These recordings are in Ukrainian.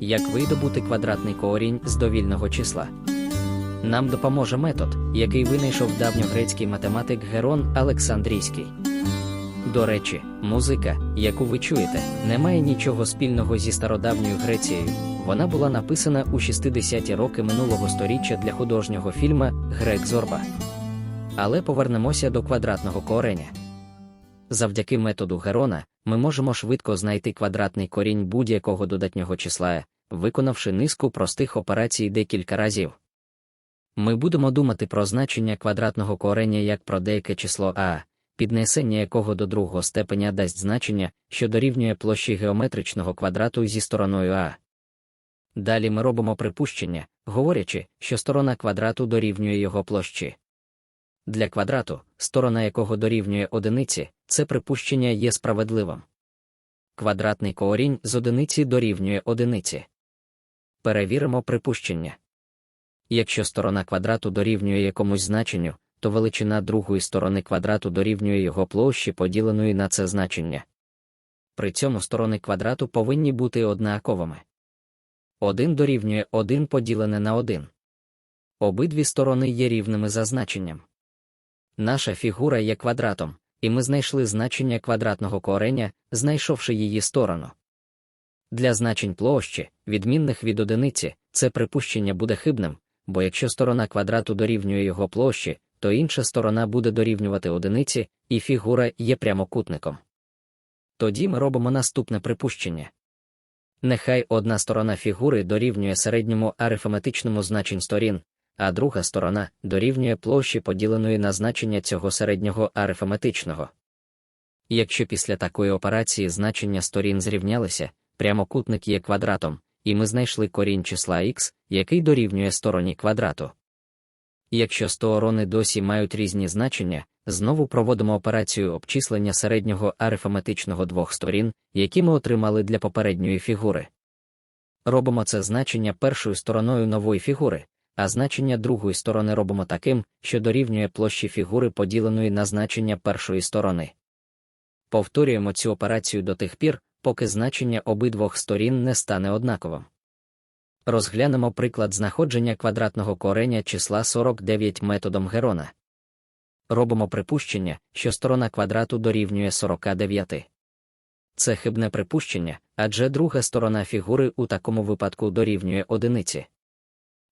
як видобути квадратний корінь з довільного числа. Нам допоможе метод, який винайшов давньогрецький математик Герон Олександрійський. До речі, музика, яку ви чуєте, не має нічого спільного зі стародавньою Грецією. Вона була написана у 60-ті роки минулого сторіччя для художнього фільма Грек Зорба. Але повернемося до квадратного кореня. Завдяки методу Герона ми можемо швидко знайти квадратний корінь будь-якого додатнього числа, виконавши низку простих операцій декілька разів. Ми будемо думати про значення квадратного кореня як про деяке число а, піднесення якого до другого степеня дасть значення, що дорівнює площі геометричного квадрату зі стороною а. Далі ми робимо припущення, говорячи, що сторона квадрату дорівнює його площі. Для квадрату, сторона якого дорівнює одиниці, це припущення є справедливим. Квадратний корінь з одиниці дорівнює одиниці. Перевіримо припущення. Якщо сторона квадрату дорівнює якомусь значенню, то величина другої сторони квадрату дорівнює його площі поділеної на це значення. При цьому сторони квадрату повинні бути однаковими. 1 дорівнює 1 поділене на 1. Обидві сторони є рівними за значенням. Наша фігура є квадратом, і ми знайшли значення квадратного кореня, знайшовши її сторону. Для значень площі, відмінних від одиниці, це припущення буде хибним, бо якщо сторона квадрату дорівнює його площі, то інша сторона буде дорівнювати одиниці, і фігура є прямокутником. Тоді ми робимо наступне припущення. Нехай одна сторона фігури дорівнює середньому арифметичному значень сторін, а друга сторона дорівнює площі поділеної на значення цього середнього арифметичного. Якщо після такої операції значення сторін зрівнялися, прямокутник є квадратом, і ми знайшли корінь числа х, який дорівнює стороні квадрату. Якщо сторони досі мають різні значення, знову проводимо операцію обчислення середнього арифметичного двох сторін, які ми отримали для попередньої фігури. Робимо це значення першою стороною нової фігури, а значення другої сторони робимо таким, що дорівнює площі фігури поділеної на значення першої сторони. Повторюємо цю операцію до тих пір, поки значення обидвох сторін не стане однаковим. Розглянемо приклад знаходження квадратного кореня числа 49 методом Герона. Робимо припущення, що сторона квадрату дорівнює 49. Це хибне припущення, адже друга сторона фігури у такому випадку дорівнює одиниці.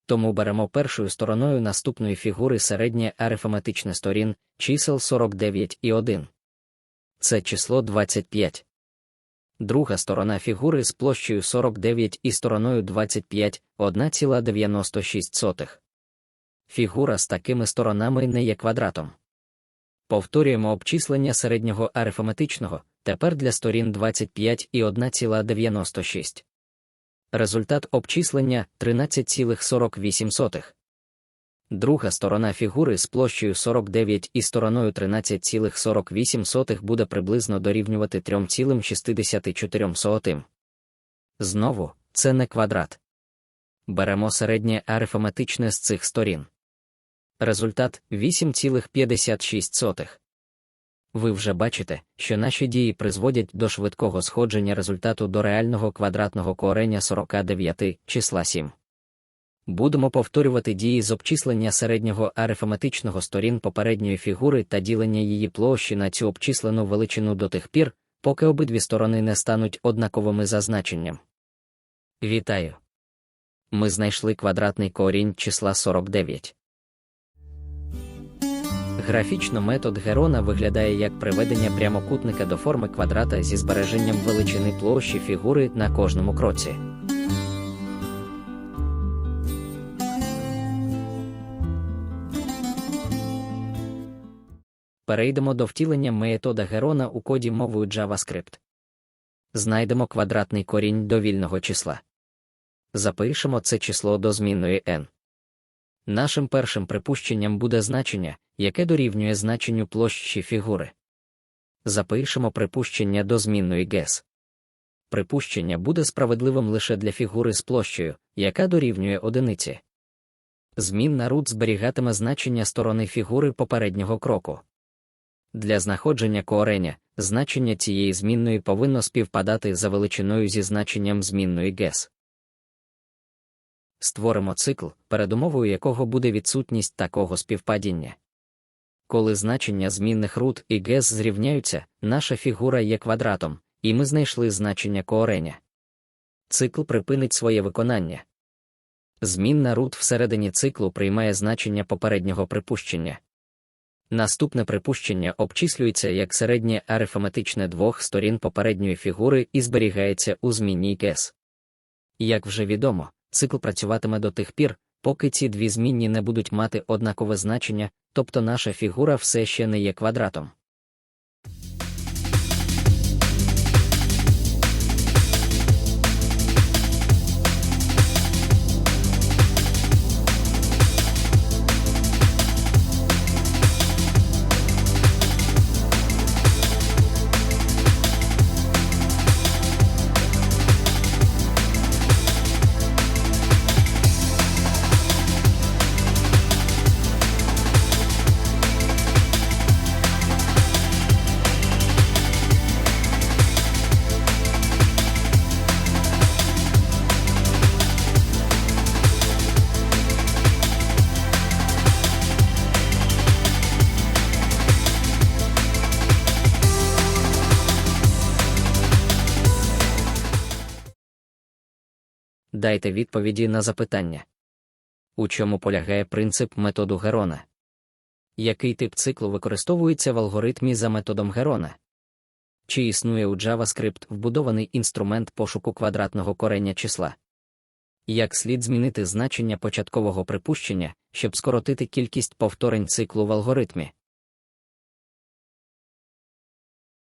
Тому беремо першою стороною наступної фігури середнє арифметичне сторін, чисел 49 і 1. Це число 25. Друга сторона фігури з площею 49 і стороною 25 1,96. Фігура з такими сторонами не є квадратом. Повторюємо обчислення середнього арифметичного, тепер для сторін 25 і 1,96. Результат обчислення 13,48. Друга сторона фігури з площею 49 і стороною 13,48 буде приблизно дорівнювати 3,64. Знову, це не квадрат. Беремо середнє арифметичне з цих сторін. Результат 8,56. Ви вже бачите, що наші дії призводять до швидкого сходження результату до реального квадратного кореня 49 числа 7. Будемо повторювати дії з обчислення середнього арифметичного сторін попередньої фігури та ділення її площі на цю обчислену величину до тих пір, поки обидві сторони не стануть однаковими за значенням. Вітаю! Ми знайшли квадратний корінь числа 49. Графічно метод Герона виглядає як приведення прямокутника до форми квадрата зі збереженням величини площі фігури на кожному кроці. Перейдемо до втілення метода Герона у коді мовою JavaScript. Знайдемо квадратний корінь довільного числа. Запишемо це число до змінної n. Нашим першим припущенням буде значення, яке дорівнює значенню площі фігури. Запишемо припущення до змінної guess. Припущення буде справедливим лише для фігури з площею, яка дорівнює одиниці. Змінна root зберігатиме значення сторони фігури попереднього кроку. Для знаходження кореня значення цієї змінної повинно співпадати за величиною зі значенням змінної guess. Створимо цикл, передумовою якого буде відсутність такого співпадіння. Коли значення змінних рут і гес зрівняються, наша фігура є квадратом, і ми знайшли значення кореня. Цикл припинить своє виконання. Змінна рут всередині циклу приймає значення попереднього припущення. Наступне припущення обчислюється як середнє арифметичне двох сторін попередньої фігури і зберігається у змінній гес. Як вже відомо, цикл працюватиме до тих пір, поки ці дві змінні не будуть мати однакове значення, тобто наша фігура все ще не є квадратом. Дайте відповіді на запитання. У чому полягає принцип методу Герона? Який тип циклу використовується в алгоритмі за методом Герона? Чи існує у JavaScript вбудований інструмент пошуку квадратного корення числа? Як слід змінити значення початкового припущення, щоб скоротити кількість повторень циклу в алгоритмі?